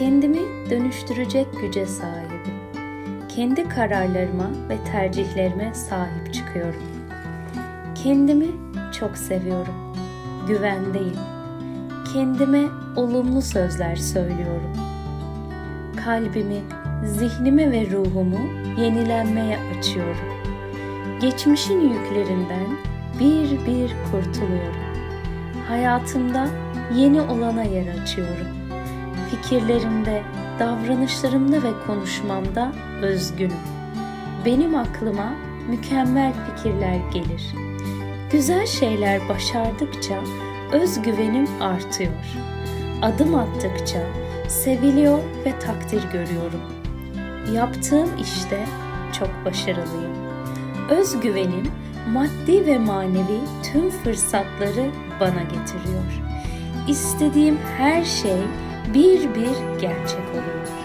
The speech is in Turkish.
Kendimi dönüştürecek güce sahibim. Kendi kararlarıma ve tercihlerime sahip çıkıyorum. Kendimi çok seviyorum. Güvendeyim. Kendime olumlu sözler söylüyorum. Kalbimi, zihnimi ve ruhumu yenilenmeye açıyorum. Geçmişin yüklerinden bir bir kurtuluyorum. Hayatımda yeni olana yer açıyorum. Fikirlerimde, davranışlarımda ve konuşmamda özgünüm. Benim aklıma mükemmel fikirler gelir. Güzel şeyler başardıkça özgüvenim artıyor. Adım attıkça seviliyor ve takdir görüyorum. Yaptığım işte çok başarılıyım. Özgüvenim maddi ve manevi tüm fırsatları bana getiriyor. İstediğim her şey bir bir gerçek oluyor.